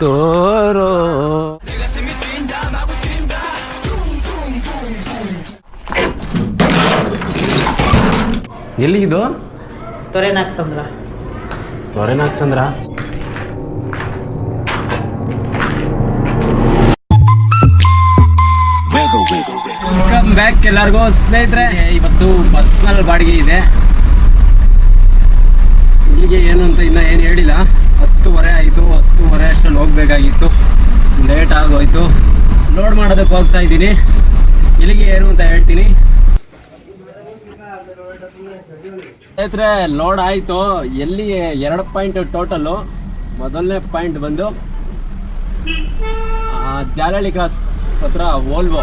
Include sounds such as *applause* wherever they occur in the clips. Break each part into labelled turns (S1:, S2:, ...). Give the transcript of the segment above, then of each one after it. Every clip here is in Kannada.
S1: ತೋರೋ. ಎಲ್ಲಿಗಿದು
S2: ತೊರೆನಾಕ್ ಸಮುದ್ರ
S1: ತೊರೆನಾಕ್ಸಂದ್ರ ವೆಲ್ಕಮ್ ಬ್ಯಾಕ್ ಎಲ್ಲರಿಗೂ ಸ್ನೇಹಿತರೆ. ಇವತ್ತು ಪರ್ಸನಲ್ ಬಾಡಿಗೆ ಇದೆ. ಇಲ್ಲಿಗೆ ಏನು ಅಂತ ಇನ್ನ ಏನು ಹೇಳಿಲ್ಲ. ಹತ್ತುವರೆ ಆಯಿತು, ಹತ್ತುವರೆ ಅಷ್ಟರಲ್ಲಿ ಹೋಗ್ಬೇಕಾಗಿತ್ತು. ಲೇಟ್ ಆಗೋಯ್ತು. ಲೋಡ್ ಮಾಡೋದಕ್ಕೆ ಹೋಗ್ತಾ ಇದ್ದೀನಿ. ಇಲ್ಲಿಗೆ ಏನು ಅಂತ ಹೇಳ್ತೀನಿ. ಸ್ನೇಹಿತರೆ ಲೋಡ್ ಆಯಿತು. ಎಲ್ಲಿ ಎರಡು ಪಾಯಿಂಟ್ ಟೋಟಲ್ಲು ಮೊದಲನೇ ಪಾಯಿಂಟ್ ಬಂದು ಜಾಲಹಳ್ಳಿ ಕ್ರಾಸ್ ಹತ್ರ ವೋಲ್ವೋ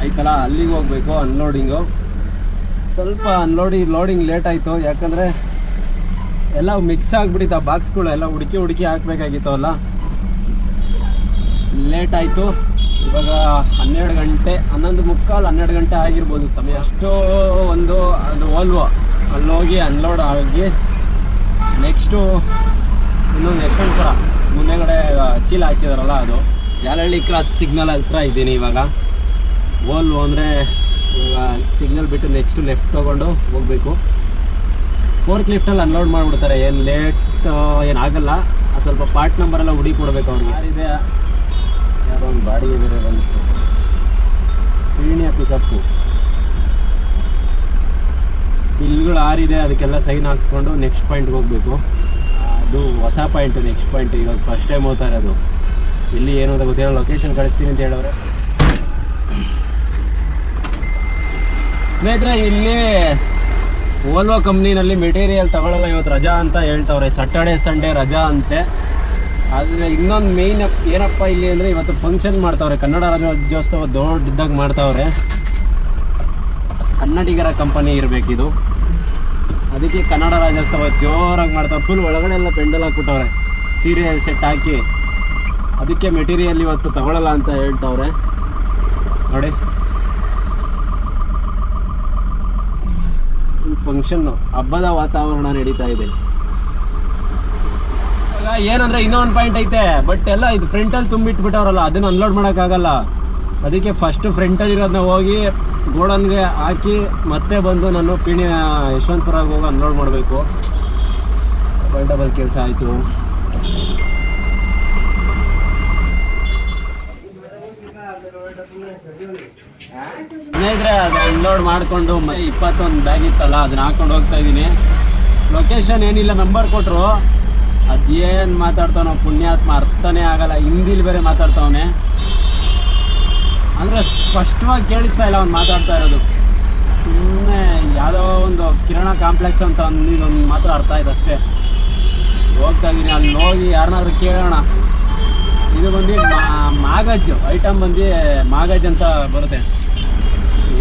S1: ಆಯ್ತಲ್ಲ, ಅಲ್ಲಿಗೆ ಹೋಗ್ಬೇಕು ಅನ್ಲೋಡಿಂಗು ಸ್ವಲ್ಪ ಅನ್ಲೋಡಿ ಲೋಡಿಂಗ್ ಲೇಟ್ ಆಯಿತು. ಯಾಕಂದರೆ ಎಲ್ಲ ಮಿಕ್ಸ್ ಆಗಿಬಿಟ್ಟಿತ್ತು. ಆ ಬಾಕ್ಸ್ಗಳೆಲ್ಲ ಹುಡುಕಿ ಹುಡುಕಿ ಹಾಕಬೇಕಾಗಿತ್ತು ಅಲ್ಲ. ಲೇಟ್ ಆಯಿತು. ಇವಾಗ ಹನ್ನೆರಡು ಗಂಟೆ, ಹನ್ನೊಂದು ಮುಕ್ಕಾಲು ಹನ್ನೆರಡು ಗಂಟೆ ಆಗಿರ್ಬೋದು ಸಮಯ. ಅಷ್ಟು ಒಂದು ಅದು ಓಲ್ವೋ ಅಲ್ಲಿ ಹೋಗಿ ಅನ್ಲೋಡ್ ಆಗಿ ನೆಕ್ಸ್ಟು ಇನ್ನೊಂದು ಯಶವಂತಪುರ ಮುಂದೆಗಡೆ ಚೀಲ ಹಾಕಿದಾರಲ್ಲ ಅದು. ಜಾಲಹಳ್ಳಿ ಕ್ರಾಸ್ ಸಿಗ್ನಲ್ ಹತ್ರ ಇದ್ದೀನಿ ಇವಾಗ. ಓಲ್ವೋ ಅಂದರೆ, ಇವಾಗ ಸಿಗ್ನಲ್ ಬಿಟ್ಟು ನೆಕ್ಸ್ಟು ಲೆಫ್ಟ್ ತೊಗೊಂಡು ಹೋಗಬೇಕು. ಫೋರ್ತ್ ಲಿಫ್ಟಲ್ಲಿ ಅನ್ಲೋಡ್ ಮಾಡಿಬಿಡ್ತಾರೆ. ಏನು ಲೇಟ್ ಏನು ಆಗಲ್ಲ. ಆ ಸ್ವಲ್ಪ ಪಾರ್ಟ್ ನಂಬರೆಲ್ಲ ಹುಡಿ ಕೊಡಬೇಕು ಅವ್ರಿಗೆ. ಯಾರಿದೆ? ಯಾರೋ ಒಂದು ಬಾಡಿ ಇದೆ ಬಂದಿತ್ತು. ಪೀಣಿಯ ಪಿಕಪ್ಪು ಬಿಲ್ಗಳು ಆರಿದೆ ಅದಕ್ಕೆಲ್ಲ ಸೈನ್ ಹಾಕ್ಸ್ಕೊಂಡು ನೆಕ್ಸ್ಟ್ ಪಾಯಿಂಟ್ಗೆ ಹೋಗಬೇಕು. ಅದು ಹೊಸ ಪಾಯಿಂಟ್ ನೆಕ್ಸ್ಟ್ ಪಾಯಿಂಟ್ ಇವಾಗ ಫಸ್ಟ್ ಟೈಮ್ ಹೋಗ್ತಾ ಇರೋದು. ಇಲ್ಲಿ ಏನು ಅಂತ ಗೊತ್ತಿಲ್ಲ. ಲೊಕೇಶನ್ ಕಳಿಸ್ತೀನಿ ಅಂತ ಹೇಳವ್ರೆ. ಸ್ನೇಹಿತರೆ ಇಲ್ಲಿ ಓಲ್ವೋ ಕಂಪ್ನಿನಲ್ಲಿ ಮೆಟೀರಿಯಲ್ ತಗೊಳ್ಳಲ್ಲ ಇವತ್ತು ರಜಾ ಅಂತ ಹೇಳ್ತವ್ರೆ. ಸಟರ್ಡೆ ಸಂಡೇ ರಜಾ ಅಂತೆ. ಆದರೆ ಇನ್ನೊಂದು ಮೇಯ್ನ್ ಏನಪ್ಪ ಇಲ್ಲಿ ಅಂದರೆ ಇವತ್ತು ಫಂಕ್ಷನ್ ಮಾಡ್ತವ್ರೆ. ಕನ್ನಡ ರಾಜ್ಯೋತ್ಸವ ದೊಡ್ಡದಾಗಿ ಮಾಡ್ತಾವ್ರೆ. ಕನ್ನಡಿಗರ ಕಂಪನಿ ಇರಬೇಕಿದು. ಅದಕ್ಕೆ ಕನ್ನಡ ರಾಜ್ಯೋತ್ಸವ ಜೋರಾಗಿ ಮಾಡ್ತಾವ್ರೆ. ಫುಲ್ ಒಳಗಡೆ ಎಲ್ಲ ಪೆಂಡಲ್ ಹಾಕ್ಬಿಟ್ಟವ್ರೆ. ಸೀರಿಯಲ್ ಸೆಟ್ ಹಾಕಿ. ಅದಕ್ಕೆ ಮೆಟೀರಿಯಲ್ ಇವತ್ತು ತಗೊಳ್ಳಲ್ಲ ಅಂತ ಹೇಳ್ತವ್ರೆ. ನೋಡಿ. ಫಂಕ್ಷನ್ನು ಹಬ್ಬದ ವಾತಾವರಣ ನಡೀತಾ ಇದೆ. ಏನಂದ್ರೆ ಇನ್ನೂ ಒಂದು ಪಾಯಿಂಟ್ ಐತೆ ಬಟ್ ಎಲ್ಲ ಇದು ಫ್ರಂಟಲ್ಲಿ ತುಂಬಿಟ್ಬಿಟ್ಟವ್ರಲ್ಲ, ಅದನ್ನ ಅನ್ಲೋಡ್ ಮಾಡೋಕ್ಕಾಗಲ್ಲ. ಅದಕ್ಕೆ ಫಸ್ಟ್ ಫ್ರಂಟಲ್ಲಿ ಇರೋದನ್ನ ಹೋಗಿ ಗೋಡನ್ಗೆ ಹಾಕಿ ಮತ್ತೆ ಬಂದು ನಾನು ಪಿಣಿ ಯಶವಂತಪುರಕ್ಕೆ ಹೋಗಿ ಅನ್ಲೋಡ್ ಮಾಡಬೇಕು. ಡಬಲ್ ಕೆಲಸ ಆಯಿತು. ಸ್ನೇಹಿತರೆ, ಅದು ಅನ್ಲೋಡ್ ಮಾಡಿಕೊಂಡು ಮತ್ತೆ ಇಪ್ಪತ್ತೊಂದು ಬ್ಯಾಗ್ ಇತ್ತಲ್ಲ, ಅದನ್ನ ಹಾಕೊಂಡು ಹೋಗ್ತಾ ಇದ್ದೀನಿ ಲೊಕೇಶನ್ ಏನಿಲ್ಲ ನಂಬರ್ ಕೊಟ್ಟರು ಅದೇನು ಮಾತಾಡ್ತಾನೋ, ಪುಣ್ಯಾತ್ಮ ಅರ್ಥನೇ ಆಗಲ್ಲ. ಹಿಂದಿಲಿ ಬೇರೆ ಮಾತಾಡ್ತಾವನೆ. ಅಂದರೆ ಸ್ಪಷ್ಟವಾಗಿ ಕೇಳಿಸ್ತಾ ಇಲ್ಲ ಅವ್ನು ಮಾತಾಡ್ತಾ ಇರೋದು. ಸುಮ್ಮನೆ ಯಾವುದೋ ಒಂದು ಕಿರಣ ಕಾಂಪ್ಲೆಕ್ಸ್ ಅಂತ ಅಂದಿದ್ದೊಂದು ಮಾತ್ರ ಅರ್ಥ ಆಯ್ತು ಅಷ್ಟೇ. ಹೋಗ್ತಾ ಇದ್ದೀನಿ ಅಲ್ಲಿ ಹೋಗಿ ಯಾರನ್ನಾದ್ರೂ ಕೇಳೋಣ. ಇದು ಬಂದು ಮಾ- ಮಾಗಜ್ ಐಟಮ್ ಬಂದು ಮಾಗಜ್ ಅಂತ ಬರುತ್ತೆ.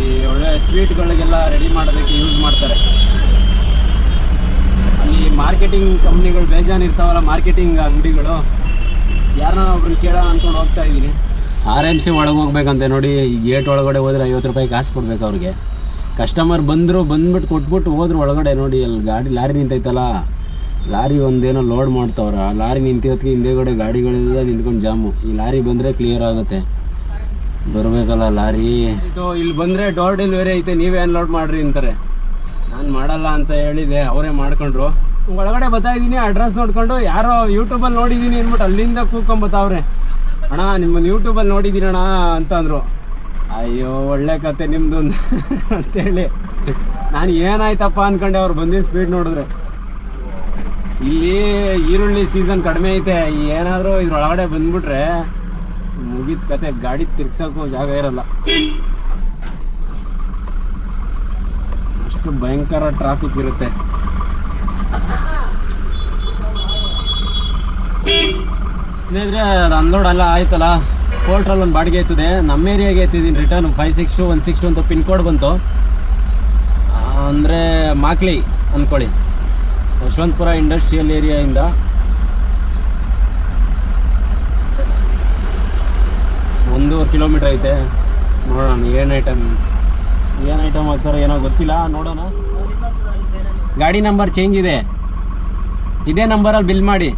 S1: ಈ ಒಳ್ಳೆ ಸ್ವೀಟ್ಗಳಿಗೆಲ್ಲ ರೆಡಿ ಮಾಡೋದಕ್ಕೆ ಯೂಸ್ ಮಾಡ್ತಾರೆ. ಅಲ್ಲಿ ಮಾರ್ಕೆಟಿಂಗ್ ಕಂಪ್ನಿಗಳು ಬೇಜಾನ್ ಇರ್ತಾವಲ್ಲ ಮಾರ್ಕೆಟಿಂಗ್ ಅಂಗಡಿಗಳು. ಯಾರನ್ನ ಒಬ್ರು ಕೇಳೋಣ ಅಂದ್ಕೊಂಡು ಹೋಗ್ತಾ ಇದ್ದೀನಿ. ಆರ್ ಎಂ ಸಿ ಒಳಗೆ ಹೋಗ್ಬೇಕಂತೆ ನೋಡಿ ಗೇಟ್ ಒಳಗಡೆ ಹೋದ್ರೆ ಐವತ್ತು ರೂಪಾಯಿ ಕಾಸು ಕೊಡ್ಬೇಕು ಅವ್ರಿಗೆ. ಕಸ್ಟಮರ್ ಬಂದರು ಬಂದ್ಬಿಟ್ಟು ಕೊಟ್ಬಿಟ್ಟು ಹೋದ್ರು ಒಳಗಡೆ ನೋಡಿ, ಅಲ್ಲಿ ಗಾಡಿ, ಲಾರಿ ನಿಂತೈತಲ್ಲ. ಲಾರಿ ಒಂದೇನೋ ಲೋಡ್ ಮಾಡ್ತಾವ್ರ. ಆ ಲಾರಿ ನಿಂತಿರೋದಕ್ಕೆ ಹಿಂದೆಗಡೆ ಗಾಡಿಗಳೆಲ್ಲ ನಿಂತ್ಕೊಂಡು ಜಾಮು ಈ ಲಾರಿ ಬಂದರೆ ಕ್ಲಿಯರ್ ಆಗುತ್ತೆ. ಬರಬೇಕಲ್ಲ ಲಾರಿ. ಇದು ಇಲ್ಲಿ ಬಂದರೆ ಡೋರ್ ಡೆಲಿವರಿ ಐತೆ, ನೀವೇ ಅನ್ಲೋಡ್ ಮಾಡ್ರಿ ಅಂತಾರೆ. ನಾನು ಮಾಡಲ್ಲ ಅಂತ ಹೇಳಿದೆ, ಅವರೇ ಮಾಡ್ಕೊಂಡ್ರು. ಒಳಗಡೆ ಬರ್ತಾ ಇದ್ದೀನಿ ಅಡ್ರೆಸ್ ನೋಡ್ಕೊಂಡು, ಯಾರೋ ಯೂಟ್ಯೂಬಲ್ಲಿ ನೋಡಿದ್ದೀನಿ ಅಂದ್ಬಿಟ್ಟು ಅಲ್ಲಿಂದ ಕೂತ್ಕೊಂಬತ್ತವ್ರೆ ಅಣ್ಣ, ನಿಮ್ಮನ್ನು ಯೂಟ್ಯೂಬಲ್ಲಿ ಅಂತ ಅಂದರು. ಅಯ್ಯೋ, ಒಳ್ಳೆ ಕತೆ ನಿಮ್ಮದು ಅಂತೇಳಿ. ನಾನು ಏನಾಯ್ತಪ್ಪ ಅನ್ಕೊಂಡೆ, ಅವ್ರು ಬಂದಿ ಸ್ಪೀಡ್ ನೋಡಿದ್ರೆ. ಇಲ್ಲಿ ಈರುಳ್ಳಿ ಸೀಸನ್ ಕಡಿಮೆ ಐತೆ, ಏನಾದರೂ ಇದ್ರೊಳಗಡೆ ಬಂದ್ಬಿಟ್ರೆ ಮುಗಿದ ಕತೆ, ಗಾಡಿ ತಿರ್ಗ್ಸೋಕ್ಕೂ ಜಾಗ ಇರಲ್ಲ. ಅಷ್ಟು ಭಯಂಕರ ಟ್ರಾಫಿಕ್ ಇರುತ್ತೆ. ಸ್ನೇಹಿತರೆ, ಅದು ಅನ್ಲೋಡ್ ಎಲ್ಲ ಆಯ್ತಲ್ಲ. ಪೋರ್ಟ್ರಲ್ಲಿ ಒಂದು ಬಾಡಿಗೆ ಎತ್ತಿದೆ. ನಮ್ಮ ಏರಿಯಾಗೆ ಎತ್ತಿದ್ದೀನಿ return five six two one six two ಅಂತ ಪಿನ್ ಕೋಡ್ ಬಂತು. ಅಂದರೆ ಮಾಕ್ಲಿ ಅಂದ್ಕೊಳ್ಳಿ ಯಶವಂತಪುರ ಇಂಡಸ್ಟ್ರಿಯಲ್ ಏರಿಯಾಯಿಂದ ಒಂದೂವರೆ ಕಿಲೋಮೀಟ್ರ್ ಐತೆ. ನೋಡೋಣ ಏನು ಐಟಮ್ ಏನು ಐಟಮ್ ಹಾಕ್ತಾರೋ ಏನೋ ಗೊತ್ತಿಲ್ಲ ನೋಡೋಣ. ಗಾಡಿ ನಂಬರ್ ಚೇಂಜ್ ಇದೆ. ಇದೇ ನಂಬರಲ್ಲಿ ಬಿಲ್ ಮಾಡಿ.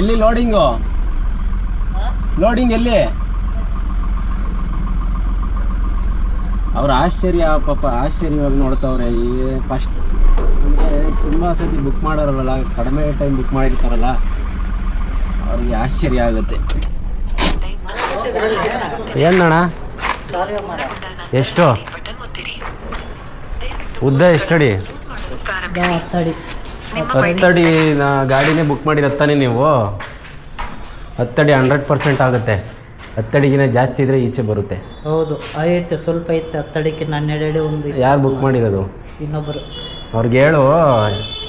S1: ಎಲ್ಲಿ ಲೋಡಿಂಗು ಲೋಡಿಂಗ್ ಎಲ್ಲಿ? ಅವ್ರು ಆಶ್ಚರ್ಯ ಪಾಪ ಆಶ್ಚರ್ಯವಾಗಿ ನೋಡ್ತಾವ್ರೆ. ಈ ಫಸ್ಟ್ ಅಂದರೆ ತುಂಬ ಸತಿ ಬುಕ್ ಮಾಡೋರಲ್ಲ ಕಡಿಮೆ ಟೈಮ್ ಬುಕ್ ಮಾಡಿರ್ತಾರಲ್ಲ ಅವ್ರಿಗೆ ಆಶ್ಚರ್ಯ ಆಗುತ್ತೆ. ಏನಣ್ಣ? ಎಷ್ಟು? ಉದ್ದ ಎಷ್ಟಡಿ?
S2: ತಡಿ
S1: ಹತ್ತಡಿ ನಾ ಗಾಡಿನೇ ಬುಕ್ ಮಾಡಿರತ್ತಾನೆ ನೀವು? ಹತ್ತಡಿ ಹಂಡ್ರೆಡ್ ಪರ್ಸೆಂಟ್ ಆಗುತ್ತೆ. ಹತ್ತಡಿಗಿನ ಜಾಸ್ತಿ ಇದ್ರೆ ಈಚೆ ಬರುತ್ತೆ.
S2: ಹೌದು ಐತೆ ಸ್ವಲ್ಪ ಐತೆ ಹತ್ತಡಿಕೆ ಹನ್ನೆರಡು ಅಡಿ ಒಂದು.
S1: ಯಾರು ಬುಕ್ ಮಾಡಿರೋದು?
S2: ಇನ್ನೊಬ್ಬರು
S1: ಅವ್ರಿಗೆ ಹೇಳು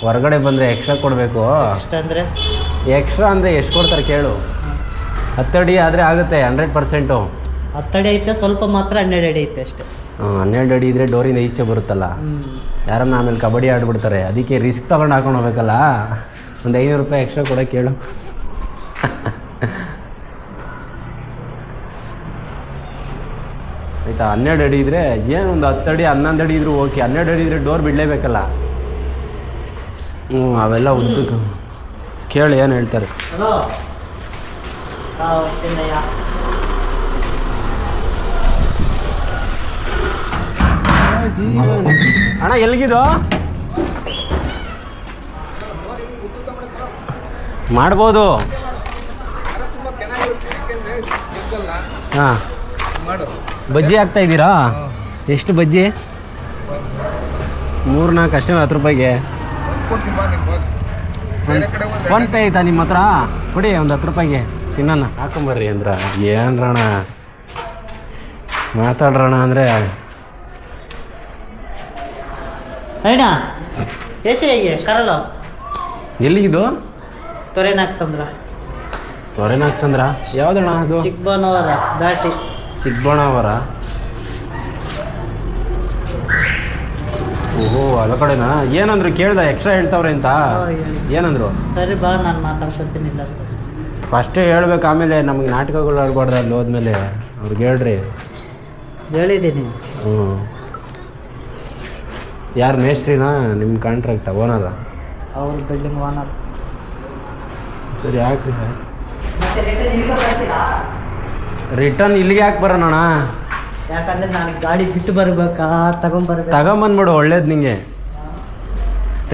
S1: ಹೊರಗಡೆ ಬಂದರೆ ಎಕ್ಸ್ಟ್ರಾ ಕೊಡಬೇಕು.
S2: ಎಷ್ಟಂದ್ರೆ?
S1: ಎಕ್ಸ್ಟ್ರಾ ಅಂದರೆ ಎಷ್ಟು ಕೊಡ್ತಾರೆ ಕೇಳು. ಹತ್ತಡಿ ಆದರೆ ಆಗುತ್ತೆ ಹಂಡ್ರೆಡ್ ಪರ್ಸೆಂಟು
S2: ಹತ್ತಡಿ ಐತೆ ಸ್ವಲ್ಪ ಮಾತ್ರ ಹನ್ನೆರಡು ಅಡಿ ಐತೆ ಅಷ್ಟೇ.
S1: ಹನ್ನೆರಡು ಅಡಿ ಇದ್ದರೆ ಡೋರಿಂದ ಈಚೆ ಬರುತ್ತಲ್ಲ. ಯಾರನ್ನ ಆಮೇಲೆ ಕಬಡ್ಡಿ ಆಡ್ಬಿಡ್ತಾರೆ ಅದಕ್ಕೆ ರಿಸ್ಕ್ ತೊಗೊಂಡು ಹಾಕೊಂಡು ಹೋಗ್ಬೇಕಲ್ಲ. ಒಂದು ಐನೂರು ರೂಪಾಯಿ ಎಕ್ಸ್ಟ್ರಾ ಕೂಡ ಕೇಳು. *laughs* ಆಯ್ತಾ? ಹನ್ನೆರಡು ಅಡಿ ಇದ್ರೆ ಏನು ಒಂದು ಹತ್ತು ಅಡಿ ಹನ್ನೊಂದು ಅಡಿ ಇದ್ರೂ ಓಕೆ. ಹನ್ನೆರಡು ಅಡಿ ಇದ್ರೆ ಡೋರ್ ಬಿಡಲೇಬೇಕಲ್ಲ? ಹ್ಞೂ ಅವೆಲ್ಲ ಉದ್ದಕ್ಕೆ ಕೇಳಿ ಏನು ಹೇಳ್ತಾರೆ. ಅಣ್ಣ ಎಲ್ಲಿಗಿದು ಮಾಡ್ಬೋದು. ಹಾಂ. ಬಜ್ಜಿ ಹಾಕ್ತಾ ಇದ್ದೀರಾ? ಎಷ್ಟು ಬಜ್ಜಿ? ಮೂರು ನಾಲ್ಕು ಅಷ್ಟೇ ಹತ್ತು ರೂಪಾಯಿಗೆ. ಫೋನ್ ಪೇ ಆಯ್ತಾ ನಿಮ್ಮ ಹತ್ರ? ಕೊಡಿ ಒಂದು ಹತ್ತು ರೂಪಾಯಿಗೆ. ತಿನ್ನೋಣ ಹಾಕೊಂಬರ್ರಿ ಅಂದ್ರ ಏನ್ರಣ ಮಾತಾಡ್ರಣ ಅಂದರೆ.
S2: ಅಣ್ಣ ಎಸಿ ಕರಲ್ಲ
S1: ಎಲ್ಲಿಗಿದು?
S2: ತೊರೆನಾಕ್ಸಂದ್ರ
S1: ತೊರೆನಾಕ್ಸಂದ್ರ ಯಾವ್ದಣ್ಣ ಅದು?
S2: ಚಿಕ್ಕಬನವರ ದಾಟಿ.
S1: ಚಿಕ್ಕಬಳ್ಳಾವರ ಓಹೋ ಅಲ್ಲ ಕಡೆನಾ? ಏನಂದ್ರು ಕೇಳ್ದ ಎಕ್ಸ್ಟ್ರಾ ಹೇಳ್ತಾವ್ರೆ ಅಂತ? ಏನಂದ್ರು?
S2: ಸರಿ ಬಾ ನಾನು ಮಾತಾಡ್ಕೊತೀನಿ ಇಲ್ಲ.
S1: ಫಸ್ಟೇ ಹೇಳ್ಬೇಕು ಆಮೇಲೆ ನಮಗೆ ನಾಟಕಗಳು ಆಡ್ಬಾರ್ದು ಅಲ್ಲಿ ಹೋದ್ಮೇಲೆ ಅವ್ರಿಗೆ ಹೇಳ್ರಿ.
S2: ಹೇಳಿದ್ದೀನಿ.
S1: ಹ್ಞೂ ಯಾರು ಮೇಸ್ತ್ರಿನಾ? ನಿಮ್ಮ ಕಾಂಟ್ರಾಕ್ಟ ಓನರ
S2: ಅವ್ರ ಬಿಲ್ಡಿಂಗ್ ಓನರ್
S1: ಸರಿ ಯಾಕ್ರಿ ರಿಟರ್ನ್ ಇಲ್ಲಿಗೆ ಯಾಕೆ ಬರೋಣ
S2: ಯಾಕಂದ್ರೆ ನಾನು ಗಾಡಿ ಬಿಟ್ಟು ಬರ್ಬೇಕಾ? ತಗೊಂಬರ್ಬೇಕು
S1: ತಗೊಂಬಂದ್ಬಿಡು ಒಳ್ಳೇದು ನಿಂಗೆ.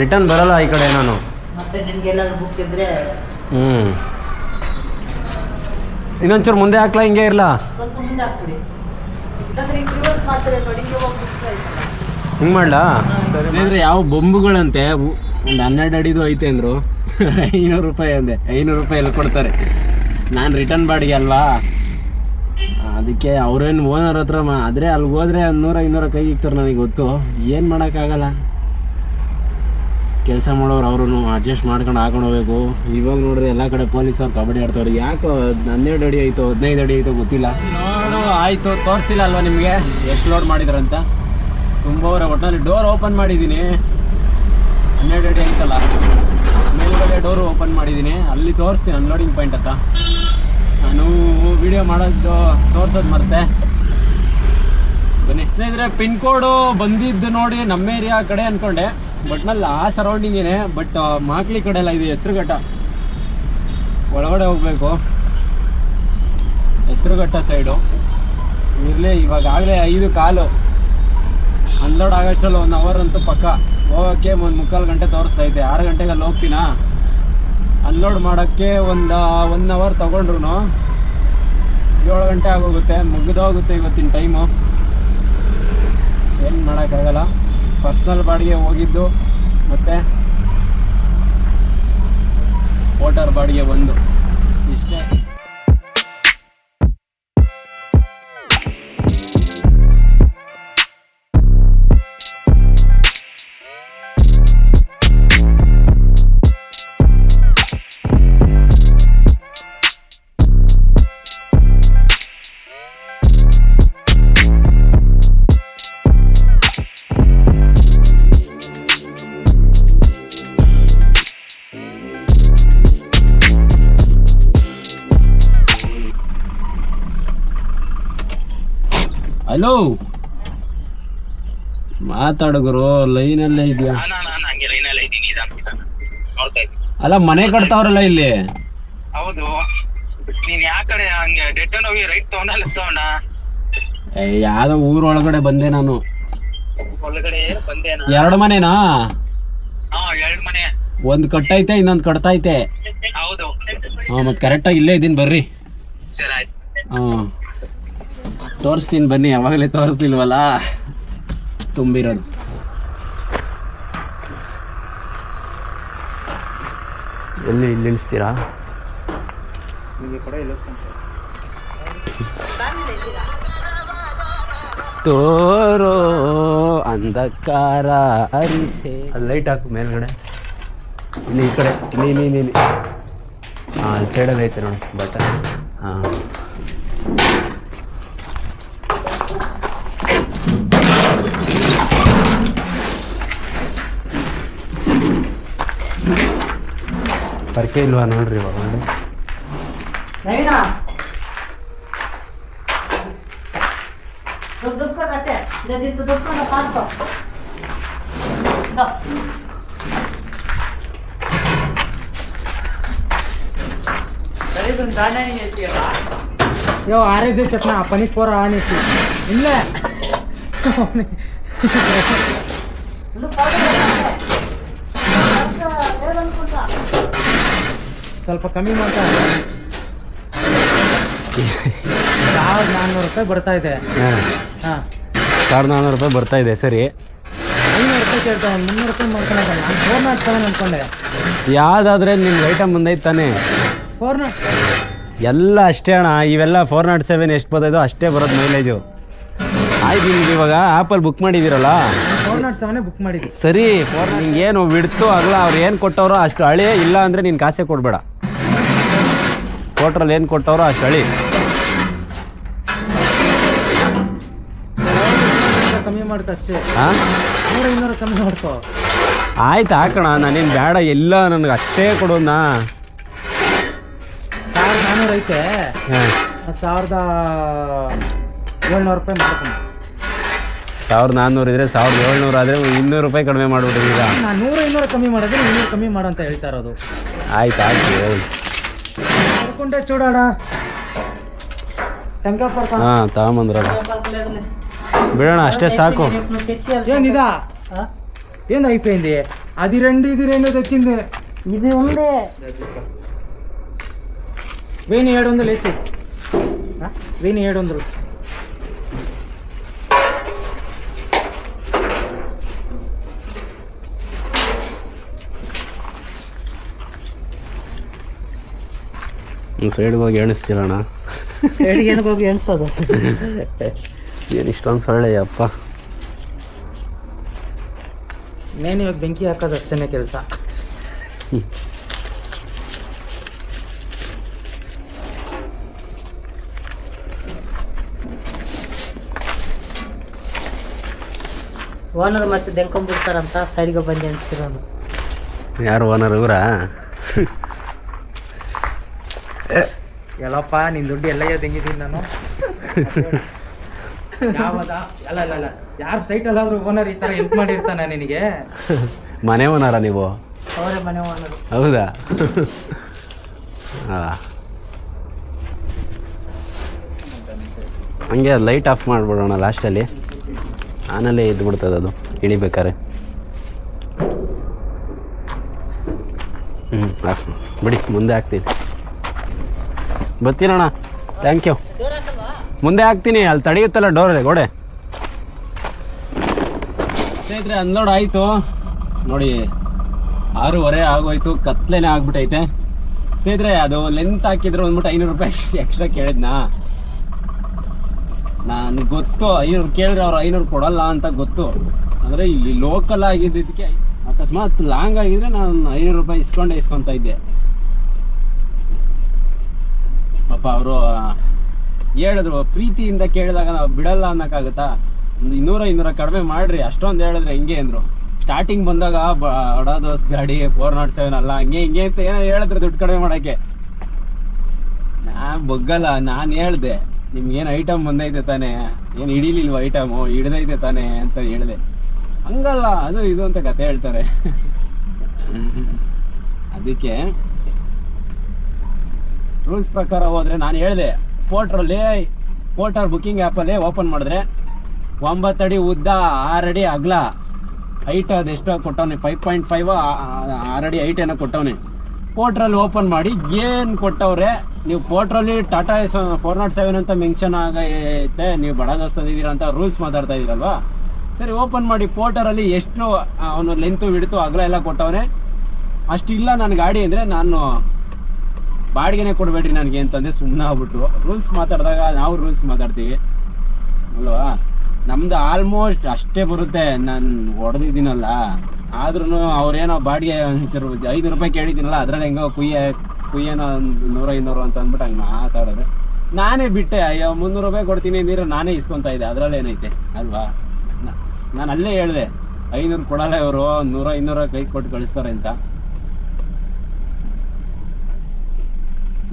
S1: ರಿಟರ್ನ್ ಬರಲ್ಲ ಈ ಕಡೆ ನಾನು.
S2: ಮತ್ತೆ ನಿಮ್ಗೆ ಏನಾದ್ರು ಬುಕ್ ಇದ್ರೆ?
S1: ಹ್ಞೂ ಇನ್ನೊಂಚೂರು ಮುಂದೆ ಹಾಕ್ಲಾ ಹಿಂಗೆ ಇರಲ್ಲ
S2: ಸ್ವಲ್ಪ ಮುಂದೆ ಹಾಕ್ಬಿಡಿ. ಇಲ್ಲಾಂದ್ರೆ ರಿವರ್ಸ್ ಮಾಡ್ತಾರೆ ನೋಡಿ ಹಿಂಗೆ ಹೋಗ್ಬಿಟ್ರೆ ಆಯ್ತಲ್ಲ.
S1: ಹಿಂಗೆ ಮಾಡ್ಲಾ? ಸ್ನೇಹಿತರೆ ಯಾವ ಬೊಂಬುಗಳಂತೆ ಒಂದು ಹನ್ನೆರಡು ಅಡಿದು ಐತೆ ಅಂದ್ರು. ಐನೂರು ರೂಪಾಯಿ ಅಂದೆ. ಐನೂರು ರೂಪಾಯಿ ಎಲ್ಲಿ ಕೊಡ್ತಾರೆ? ನಾನು ರಿಟರ್ನ್ ಬಾಡಿಗೆ ಅಲ್ವಾ? ಅದಕ್ಕೆ ಅವ್ರೇನು ಓನರ್ ಹತ್ರ ಮಾ ಆದರೆ ಅಲ್ಲಿಗೆ ಹೋದ್ರೆ ನೂರ ಐನೂರ ಕೈ ಇಕ್ತಾರೆ ನನಗೆ ಗೊತ್ತು. ಏನು ಮಾಡೋಕ್ಕಾಗಲ್ಲ. ಕೆಲಸ ಮಾಡೋರು ಅವರು ಅಡ್ಜಸ್ಟ್ ಮಾಡ್ಕೊಂಡು ಹಾಕೊಂಡು ಹೋಗ್ಬೇಕು. ಇವಾಗ ನೋಡ್ರಿ ಎಲ್ಲ ಕಡೆ ಪೊಲೀಸವ್ರು ಕಬಡ್ಡಿ ಆಡ್ತವ್ರು. ಯಾಕೋ ಹನ್ನೆರಡು ಅಡಿ ಆಯಿತು, ಹದಿನೈದು ಅಡಿ ಆಯಿತು ಗೊತ್ತಿಲ್ಲ. ನೋಡು, ಆಯಿತು ತೋರಿಸಿಲ್ಲ ಅಲ್ವಾ ನಿಮಗೆ? ಎಷ್ಟು ಲೋಡ್ ಮಾಡಿದ್ರಂತ? ಅವರ ಒಟ್ಟಿನಲ್ಲಿ ಡೋರ್ ಓಪನ್ ಮಾಡಿದ್ದೀನಿ. ಹನ್ನೆರಡು ಅಡಿ ಆಯ್ತಲ್ಲ. ಮೇಲ್ಗಡೆ ಡೋರ್ ಓಪನ್ ಮಾಡಿದ್ದೀನಿ. ಅಲ್ಲಿ ತೋರಿಸ್ತೀನಿ ಅನ್ಲೋಡಿಂಗ್ ಪಾಯಿಂಟ್ ಹತ್ರ. ನಾನು ವಿಡಿಯೋ ಮಾಡೋದು ತೋರ್ಸೋದು ಮರ್ತೆ. ಬನ್ನಿ, ಸ್ನೇಹಿತರೆ, ಪಿನ್ ಕೋಡು ಬಂದಿದ್ದು ನೋಡಿ ನಮ್ಮ ಏರಿಯಾ ಕಡೆ ಅನ್ಕೊಂಡೆ. ಬಟ್ನಲ್ಲಿ ಆ ಸರೌಂಡಿಂಗೇನೆ ಬಟ್ ಮಾಕ್ಲಿ ಕಡೆ ಎಲ್ಲ ಇದು, ಹೆಸರುಘಟ್ಟ. ಒಳಗಡೆ ಹೋಗ್ಬೇಕು. ಹೆಸರುಘಟ್ಟ ಸೈಡು ಇರಲಿ, ಇವಾಗ ಆಗಲೇ ಐದು ಕಾಲು. ಅನ್ಲೋಡ್ ಆಗೋಷ್ಟರಲ್ಲಿ ಒಂದು ಅವರ್ ಅಂತೂ ಪಕ್ಕ. ಹೋಗೋಕ್ಕೆ ಒಂದು ಮುಕ್ಕಾಲು ಗಂಟೆ ತೋರಿಸ್ತಾ ಇದ್ದೆ. ಆರು ಗಂಟೆಗೆ ಅಲ್ಲಿ ಹೋಗ್ತೀನಾ? ಅನ್ಲೋಡ್ ಮಾಡೋಕ್ಕೆ ಒಂದು ಒನ್ ಅವರ್ ತೊಗೊಂಡ್ರು ಏಳು ಗಂಟೆ ಆಗೋಗುತ್ತೆ, ಮುಗಿದೋಗುತ್ತೆ ಇವತ್ತಿನ ಟೈಮು ಏನು ಮಾಡೋಕ್ಕಾಗಲ್ಲ. ಪರ್ಸ್ನಲ್ ಬಾಡಿಗೆ ಹೋಗಿದ್ದು, ಮತ್ತು ವೋಟರ್ ಬಾಡಿಗೆ ಒಂದು. ಹಲೋ ಮಾತಾಡು ಗುರು ಲೈನಲ್ಲೇ ಇದೆಯಾ? ಅಲ್ಲ ಮನೆ ಕಟ್ತಾವ್ರಲ್ಲ ಇಲ್ಲಿ?
S3: ಹೌದು. ನೀನ್ ಯಾ ಕಡೆ ಹಂಗೆ ಡೆಡ್ ಹೋಗಿ ರೈಟ್ ತಗೊಂಡ ಲೆಫ್ಟ್ ತಗೊಂಡ?
S1: ಏ, ಊರ ಊರೊಳಗಡೆ ಬಂದೆ ನಾನು.
S3: ಒಳಗಡೆ ಬಂದೇನಾ
S1: ಎರಡು ಮನೆನಾ?
S3: ಹಾ ಎರಡ್ ಮನೆ.
S1: ಒಂದ್ ಕಟ್ಟೈತೆ ಇನ್ನೊಂದ್ ಕಟ್ತೈತೆ.
S3: ಹೌದು.
S1: ಹಾ ಮತ್ ಕರೆಕ್ಟಾಗಿ ಇಲ್ಲೇ ಇದೀನಿ ಬರ್ರಿ.
S3: ಸರಿ ಆಯ್ತು.
S1: ಹಾ. ತೋರಿಸ್ತೀನಿ ಬನ್ನಿ ಯಾವಾಗಲೇ ತೋರಿಸ್ಲಿಲ್ವಲ್ಲ? ತುಂಬಿರೋದು. ಎಲ್ಲಿ ಇಲ್ಲಿ ನಿಲ್ಲಿಸ್ತೀರಾ ತೋರೋ ಅಂಧಕಾರ ಅರಿಸೆ. ಲೈಟ್ ಹಾಕು ಮೇಲ್ಗಡೆ. ಇಲ್ಲಿ ಈ ಕಡೆ ಇಲ್ಲಿ ಇಲ್ಲಿ ಇಲ್ಲಿ ಇಲ್ಲಿ ಹಾಂ ಅಲ್ಲಿ ಸೈಡಲ್ಲಿ ಐತೆ ನೋಡಿ ಬಟ್ ಹಾಂ. ಬರ್ಕೆ ಇಲ್ವಾ ನೋಡ್ರಿ ಇವಾಗ
S4: ಯೋ ಆರೇ ಜೆ ಚಟ್ನ ಪನಿಕ್ ಪೋರ ಆನೆಸಿ ಇಲ್ಲ ಸ್ವಲ್ಪ ಕಮ್ಮಿ ಮಾಡ್ತಾ ಸಾವಿರದ ನಾನ್ನೂರು ರೂಪಾಯಿ ಬರ್ತಾ ಇದೆ.
S1: ಹಾಂ. ಸಾವಿರದ ನಾನ್ನೂರು ರೂಪಾಯಿ ಬರ್ತಾ ಇದೆ ಸರಿ.
S4: ಐನೂರು ರೂಪಾಯಿ ಕೇಳ್ತಾ ಒಂದು ಮುನ್ನೂರು ರೂಪಾಯಿ ಮಾಡ್ಕೊಳಕ ನಾನು ಫೋರ್ ನಾಟ್ ಸೆವೆನ್ ಅನ್ಕೊಂಡೆ.
S1: ಯಾವುದಾದ್ರೆ ನಿಮ್ಗೆ ಐಟಮ್ ಬಂದೈತೆ ತಾನೇ.
S4: ಫೋರ್ ನಾಟ್
S1: ಎಲ್ಲ ಅಷ್ಟೇ ಅಣ್ಣ. ಇವೆಲ್ಲ ಫೋರ್ ನಾಟ್ ಸೆವೆನ್ ಎಷ್ಟು ಬರ್ತೈತೋ ಅಷ್ಟೇ ಬರೋದು ಮೈಲೇಜು ಆಯ್ತು ನಿಮ್ಗೆ ಇವಾಗ ಆ್ಯಪಲ್ಲಿ ಬುಕ್ ಮಾಡಿದ್ದೀರಲ್ಲ
S4: ನಾಟ್ ಸೆವೆನೇ ಬುಕ್ ಮಾಡಿದ್ವಿ
S1: ಸರಿ ನಿಂಗೆ ಏನು ಬಿಡ್ತು ಅಲ್ಲ ಅವ್ರು ಏನು ಕೊಟ್ಟವ್ರೋ ಅಷ್ಟು ಹಳಿ ಇಲ್ಲ ಅಂದರೆ ನೀನು ಕಾಸೆ ಕೊಡ್ಬೇಡ. ಕೊಟ್ರಲ್ಲಿ ಏನು ಕೊಟ್ಟವ್ರೋ ಅಷ್ಟು ಹಳಿ
S4: ಕಮ್ಮಿ ಮಾಡ್ತು ಅಷ್ಟೇ.
S1: ಹಾಂ?
S4: ನೂರ ಇನ್ನೂರು ಕಮ್ಮಿ ಮಾಡ್ಕೋ.
S1: ಆಯ್ತು ಹಾಕೋಣ ನಾನೇನು ಬೇಡ ಎಲ್ಲ ನನಗೆ ಅಷ್ಟೇ ಕೊಡೋಣ
S4: ಸಾವಿರದ ನಾನ್ನೂರು ಐತೆ
S1: ಹಾಂ.
S4: ಸಾವಿರದ ಏಳ್ನೂರು ರೂಪಾಯಿ ಮಾಡ್ಕೊಂಡು.
S1: ಸಾವಿರದ ನಾನ್ನೂರು ಇದ್ರೆ ಸಾವಿರದ ಏಳ್ನೂರು ಆದರೆ ಇನ್ನೂರು ರೂಪಾಯಿ ಕಡಿಮೆ ಮಾಡಿಬಿಡ್ರಿ ಈಗ
S4: ನಾನು ನೂರ ಇನ್ನೂರು ಕಮ್ಮಿ ಮಾಡೋದು ಇನ್ನೂರು ಕಮ್ಮಿ ಮಾಡು ಅಂತ ಹೇಳ್ತಾ ಇರೋದು
S1: ಆಯ್ತು ಆಯ್ತು ಹೇಳಿ
S4: ನೋಡ್ಕೊಂಡೆ ಚೂಡಾಡ ಟೆಂಕ ಪರ್ಕ
S1: ಹಾಂ ತಗೊಂಬಂದ್ರಲ್ಲ ಬಿಡೋಣ ಅಷ್ಟೇ సాకు
S4: ఏందిదా ఏంది అయిపోయింది అది రెండు ఇది రెండు తెచ్చింది
S2: ఇది ఉందే
S4: వెయ్యి ఏడు వందలు వేసి వెయ్యి ఏడు వందలు ಒಂದು
S1: ಸೈಡ್ಗೆ ಹೋಗಿ ಎಣಿಸ್ತೀರಣ್ಣ
S2: ಸೈಡ್ಗೆ ಏನಕ್ಕೆ ಹೋಗಿ ಎಣಿಸೋದು.
S1: ಏನು ಇಷ್ಟೊಂದು ಸೊಳ್ಳೆ ಅಪ್ಪ.
S4: ಮೇನ್ ಇವಾಗ ಬೆಂಕಿ ಹಾಕೋದು ಅಷ್ಟೇ ಕೆಲಸ.
S2: ಓನರ್ ಮತ್ತೆ ದೆಂಕೊಂಬಿಡ್ತಾರಂತ ಸೈಡ್ಗೆ ಬಂದು ಎಣಿಸ್ತಿರೋದು.
S1: ಯಾರು ಓನರ್ ಇವರಾ?
S4: ಎಲ್ಲಪ್ಪ ನಿನ್ ದುಡ್ಡು ಎಲ್ಲ ತೆಂಗಿದೀನಿ ನಾನು. *laughs* ಯಾವದ? ಅಲ್ಲ ಅಲ್ಲ ಅಲ್ಲ. ಯಾರ ಸೈಟಲ್ಲಾದ್ರೂ ಓನರ್ ಈ ತರ ಹೆಲ್ಪ್ ಮಾಡಿರ್ತಾನೆ ನಿನಗೆ? *laughs*
S1: ಮನೆ ಓನರ ನೀವು?
S2: ಅವರೇ ಮನೆ ಓನರ್
S1: ಹೌದಾ? *laughs* ಹಾಂ. ಹಂಗೆ ಲೈಟ್ ಆಫ್ ಮಾಡಿಬಿಡೋಣ ಲಾಸ್ಟಲ್ಲಿ ಆನಲ್ಲೇ ಇದ್ದು ಬಿಡ್ತದೆ ಅದು. ಇಳಿಬೇಕಾರೆ ಹ್ಞೂ ಆಫ್ ಬಿಡಿ ಮುಂದೆ ಹಾಕ್ತೀನಿ. ಬರ್ತೀನಣ್ಣ. ಥ್ಯಾಂಕ್ ಯು ಮುಂದೆ ಹಾಕ್ತೀನಿ, ಅಲ್ಲಿ ತಡೆಯುತ್ತಲ್ಲ ಡೋರ್ ಗೋಡೆ. ಸ್ನೇಹಿತರೆ ಅನ್ಲೋಡ್ ಆಯಿತು. ನೋಡಿ, ಆರೂವರೆ ಆಗೋಯ್ತು, ಕತ್ಲೇನೆ ಆಗ್ಬಿಟ್ಟೈತೆ ಸ್ನೇಹಿತರೆ, ಅದು ಲೆಂತ್ ಹಾಕಿದ್ರೆ ಅಂದ್ಬಿಟ್ಟು ಐನೂರು ರೂಪಾಯಿ *laughs* ಎಕ್ಸ್ಟ್ರಾ ಕೇಳಿದ್ನಾ? ನಾನು ಗೊತ್ತು, ಐನೂರು ಕೇಳಿದ್ರೆ ಅವ್ರು ಐನೂರು ಕೊಡಲ್ಲ ಅಂತ ಗೊತ್ತು. ಅಂದರೆ ಇಲ್ಲಿ ಲೋಕಲ್ ಆಗಿದ್ದಕ್ಕೆ ಅಕಸ್ಮಾತ್ ಲಾಂಗ್ ಆಗಿದ್ರೆ ನಾನು ಐನೂರು ರೂಪಾಯಿ ಇಸ್ಕೊಂಡೇ, ಇಸ್ಕೊತಾ ಇದ್ದೆ. ಪಾಪ ಅವರು ಹೇಳಿದ್ರು, ಪ್ರೀತಿಯಿಂದ ಕೇಳಿದಾಗ ನಾವು ಬಿಡಲ್ಲ ಅನ್ನೋಕ್ಕಾಗುತ್ತಾ? ಒಂದು ಇನ್ನೂರ ಇನ್ನೂರ ಕಡಿಮೆ ಮಾಡ್ರಿ, ಅಷ್ಟೊಂದು ಹೇಳಿದ್ರೆ ಹೆಂಗೆ ಅಂದರು. ಸ್ಟಾರ್ಟಿಂಗ್ ಬಂದಾಗ ಬಡ ದೋಸ್ತ್ ಗಾಡಿ ಫೋರ್ ನಾಟ್ ಸೆವೆನ್ ಅಲ್ಲ, ಹಂಗೆ, ಹಿಂಗೆ ಅಂತ ಏನೋ ಹೇಳಿದ್ರೆ ದುಡ್ಡು ಕಡಿಮೆ ಮಾಡೋಕ್ಕೆ. ನಾನು ಬಗ್ಗಲ್ಲ, ನಾನು ಹೇಳ್ದೆ ನಿಮ್ಗೇನು ಐಟಮ್ ಬಂದೈತೆ ತಾನೇ? ಏನು ಹಿಡೀಲಿಲ್ವ ಐಟಮು ಹಿಡ್ದೈತೆ ತಾನೇ ಅಂತ ಹೇಳಿದೆ. ಹಂಗಲ್ಲ, ಅದು ಇದು ಅಂತ ಕತೆ ಹೇಳ್ತಾರೆ. *laughs* ಅದಕ್ಕೆ ರೂಲ್ಸ್ ಪ್ರಕಾರ ಹೋದರೆ ನಾನು ಹೇಳಿದೆ ಪೋರ್ಟ್ರಲ್ಲಿ ಪೋರ್ಟರ್ ಬುಕ್ಕಿಂಗ್ ಆ್ಯಪಲ್ಲಿ ಓಪನ್ ಮಾಡಿದ್ರೆ ಒಂಬತ್ತು ಅಡಿ ಉದ್ದ ಆರು ಅಡಿ ಅಗಲ ಹೈಟ್ ಅದೆಷ್ಟೋ ಕೊಟ್ಟವನೆ ಫೈವ್ ಪಾಯಿಂಟ್ ಫೈವ್ ಆರು ಹೈಟ್ ಏನೋ ಕೊಟ್ಟವನೆ. ಪೋರ್ಟ್ರಲ್ಲಿ ಓಪನ್ ಮಾಡಿ ಏನು ಕೊಟ್ಟವ್ರೆ, ನೀವು ಪೋರ್ಟ್ರಲ್ಲಿ Tata S four naught seven ಅಂತ ಮೆನ್ಷನ್ ಆಗೈತೆ ನೀವು ಬಡ ದೋಸ್ತದಿದ್ದೀರ ಅಂತ ರೂಲ್ಸ್ ಮಾತಾಡ್ತಾ ಇದ್ದೀರಲ್ವಾ ಸರಿ ಓಪನ್ ಮಾಡಿ ಪೋರ್ಟರಲ್ಲಿ ಎಷ್ಟು ಅವನು ಲೆಂತು ಹಿಡಿತು ಅಗಲ ಎಲ್ಲ ಕೊಟ್ಟವನೇ. ಅಷ್ಟಿಲ್ಲ ನನ್ನ ಗಾಡಿ ಅಂದರೆ ನಾನು ಬಾಡಿಗೆನೇ ಕೊಡಬೇಡ್ರಿ ನನಗೆ ಅಂತಂದೆ ಸುಮ್ಮನೆ ಆಗ್ಬಿಟ್ರು. ರೂಲ್ಸ್ ಮಾತಾಡಿದಾಗ ನಾವು ರೂಲ್ಸ್ ಮಾತಾಡ್ತೀವಿ. ಅಲ್ವಾ? ನಮ್ದು ಆಲ್ಮೋಸ್ಟ್ ಅಷ್ಟೇ ಬರುತ್ತೆ. ನಾನು ಹೊಡೆದಿದ್ದೀನಲ್ಲ. ಆದ್ರೂ ಅವ್ರೇನೋ ಬಾಡಿಗೆ ಐದು ರೂಪಾಯಿ ಕೇಳಿದ್ದೀನಲ್ಲ, ಅದ್ರಲ್ಲಿ ಹೆಂಗೋ ಕುಯ್ಯ, ಕುಯ್ಯನೋ ನೂರ ಇನ್ನೂರು ಅಂತ ಅಂದ್ಬಿಟ್ಟು ಹಂಗೆ ಮಾತಾಡೋದು ನಾನೇ ಬಿಟ್ಟೆ. ಅಯ್ಯೋ, ಮುನ್ನೂರು ರೂಪಾಯಿ ಕೊಡ್ತೀನಿ ನೀರು ನಾನೇ ಇಸ್ಕೊತಾ ಇದ್ದೆ. ಅದರಲ್ಲಿ ಏನೈತೆ? ಅಲ್ವಾ? ನಾನು ಅಲ್ಲೇ ಹೇಳಿದೆ, ಐನೂರು ಕೊಡಲ್ಲ ಇವರು, ನೂರ ಇನ್ನೂರ ಕೈ ಕೊಟ್ಟು ಕಳಿಸ್ತಾರೆ ಅಂತ.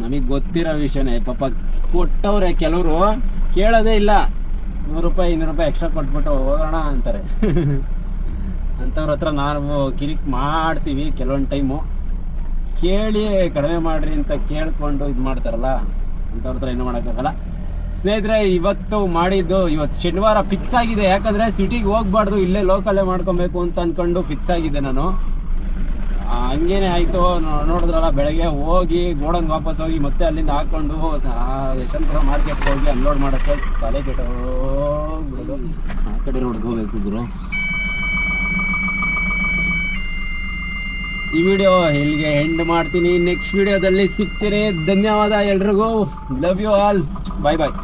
S1: ನಮಗೆ ಗೊತ್ತಿರೋ ವಿಷಯನೇ, ಪಾಪ ಕೊಟ್ಟವ್ರೆ ಕೆಲವರು ಕೇಳೋದೇ ಇಲ್ಲ. ನೂರು ರೂಪಾಯಿ, ಇನ್ನೂರು ರೂಪಾಯಿ ಎಕ್ಸ್ಟ್ರಾ ಕೊಟ್ಬಿಟ್ಟು ಹೋಗೋಣ ಅಂತಾರೆ. *laughs* ಅಂಥವ್ರ ಹತ್ರ ನಾವು ಕಿರಿಕ್ ಮಾಡ್ತೀವಿ ಕೆಲವೊಂದು ಟೈಮು. ಕೇಳಿ ಕಡಿಮೆ ಮಾಡ್ರಿ ಅಂತ ಕೇಳಿಕೊಂಡು ಇದು ಮಾಡ್ತಾರಲ್ಲ, ಅಂಥವ್ರ ಹತ್ರ ಏನು ಮಾಡೋಕ್ಕಾಗಲ್ಲ. ಸ್ನೇಹಿತರೆ, ಇವತ್ತು ಮಾಡಿದ್ದು ಇವತ್ತು ಶನಿವಾರ ಫಿಕ್ಸ್ ಆಗಿದೆ. ಯಾಕಂದರೆ ಸಿಟಿಗೆ ಹೋಗ್ಬಾರ್ದು, ಇಲ್ಲೇ ಲೋಕಲ್ಲೇ ಮಾಡ್ಕೊಬೇಕು ಅಂತ ಅಂದ್ಕೊಂಡು ಫಿಕ್ಸ್ ಆಗಿದೆ ನಾನು. ಹಂಗೇನೆ ಆಯಿತು. ನೋಡಿದ್ರಲ್ಲ ಬೆಳಗ್ಗೆ ಹೋಗಿ ಗೋಡನ್ ವಾಪಸ್ ಹೋಗಿ ಮತ್ತೆ ಅಲ್ಲಿಂದ ಹಾಕ್ಕೊಂಡು ಯಶವಂತಪುರ ಮಾರ್ಕೆಟ್ಗೆ ಹೋಗಿ ಅನ್ಲೋಡ್ ಮಾಡೋಕ್ಕೆ ತಲೆ ಕೆಟ್ಟೋಗ್ಬಿಡೋದು ಆ ಕಡೆ ನೋಡ್ಕೋಬೇಕು ಗುರು. ಈ ವಿಡಿಯೋ ಇಲ್ಲಿಗೆ ಎಂಡ್ ಮಾಡ್ತೀನಿ. ನೆಕ್ಸ್ಟ್ ವಿಡಿಯೋದಲ್ಲಿ ಸಿಗ್ತೀನಿ ಧನ್ಯವಾದ ಎಲ್ರಿಗೂ. Love you all bye bye